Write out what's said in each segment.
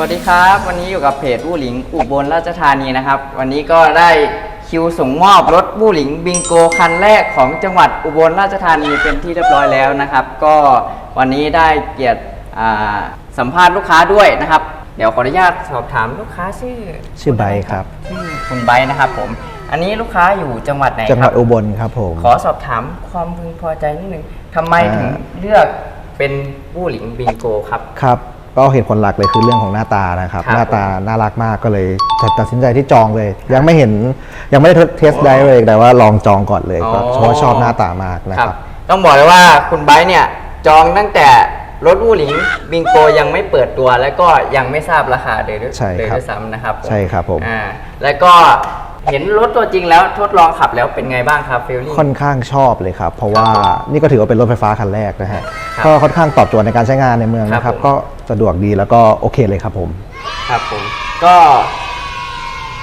วัสดีครับ วันนี้อยู่กับเพจบู้หลิงอุบลราชธานีนะครับ วันนี้ก็ได้คิวส่งมอบรถบู้หลิงบิงโกคันแรกของจังหวัดอุบลราชธานีเป็นที่เรียบร้อยแล้วนะครับ ก็วันนี้ได้เกียรติอ่าสัมภาษณ์ลูกค้าด้วยนะครับ เดี๋ยวขออนุญาตสอบถามลูกค้าชื่อชื่อไบร์ทครับ ชื่อคุณไบร์ทนะครับผม อันนี้ลูกค้าอยู่จังหวัดไหนจังหควัรัดบ อุบลครับผม ขอสอบถามความพึงพอใจนิดนึงทำไมถึงอ่าเลือกเป็นบู้หลิงบิงโกครับ ครับ ก็เหตุผลหลักเลยคือเรื่องของหน้าตานะครับ ครับหน้าตาน่ารักมากก็เลยตัดสินใจที่จองเลย ยังไม่เห็นยังไม่ได้เทสได้เลยแต่ว่าลองจองก่อนเลยก็เพราะว่าชอบหน้าตามากนะครับ ต้องบอกเลยว่าคุณไบร์ทเนี่ยจองตั้งแต่รถบู้หลิงบิงโกยังไม่เปิดตัว แล้วก็ยังไม่ทราบราคาเลยด้วยใช่เลยครับด้วยซ้ำนะครับผมใช่ครับผม อ่าแล้วก็เห็นรถตัวจริงแล้วทดลองขับแล้วเป็นไงบ้างครับฟิลลิ่ง ค่อนข้างชอบเลยครับ เพราะว่านี่ก็ถือว่าเป็นรถไฟฟ้าคันแรกนะฮะครับก็ค่อนข้างตอบโจทย์ในการใช้งานในเมืองนะคครัรับบผมก็ สะดวกดีแล้วก็โอเคเลยครับผม ครับผม ก็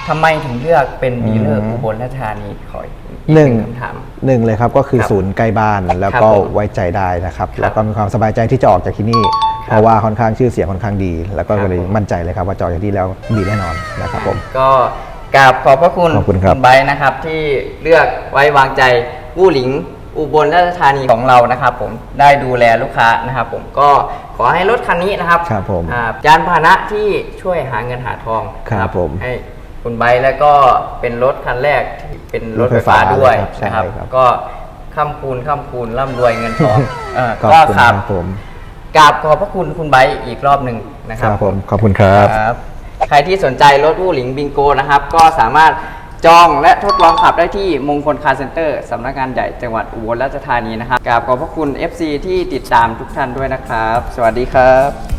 ทำไมถึงเลือกเป็นดีลเลอร์อืมอุบลราชธานีขออีกหนึ่งคำถาม หนึ่งเลยครับก็คือครับศูนย์ใกล้บ้านแล้วครับก็ผมไว้ใจได้นะครับครับ แล้วก็มีความสบายใจที่จะออกจากที่นี่ เพราะว่าค่อนข้างชื่อเสียงค่อนข้างดี แล้วก็ครับเลยผม มั่นใจเลยครับว่าจะออกจากที่แล้วดีแน่นอนนะครับผม ก็กราบขอบพระคุณขอบคุณครับ ไบร์ทนะครับ ที่เลือกไว้วางใจกู้หลิงอุบลราชธานีของเรานะครับ ผมได้ดูแลลูกค้านะครับ ผมก็ ขอให้รถคันนี้นะครับครับผมอ่าจานพาหนะที่ช่วยหาเงินหาทองครับนะผมให้คุณไบร์ทแล้วก็เป็นรถคันแรกที่เป็นรถไฟฟ้ารถไฟฟ้าด้วยครับใช่นะครับครับก็ค่ำคูณค่ำคูณร่ำรวยเงินทองเออขอบก็คุณคครัรับบผมกราบขอบพระคุณคุณไบร์ทอีกรอบหนึ่งนะคครัรับบผมขอบคุณครับครับ ใครที่สนใจรถวู้หลิงบิงโกนะครับ ก็สามารถ จองและทดลองขับได้ที่มงคลคาร์เซ็นเตอร์สำนักงานใหญ่จังหวัดอุบลราชธานีนะครับกราบขอบพระคุณ FC ที่ติดตามทุกท่านด้วยนะครับ สวัสดีครับ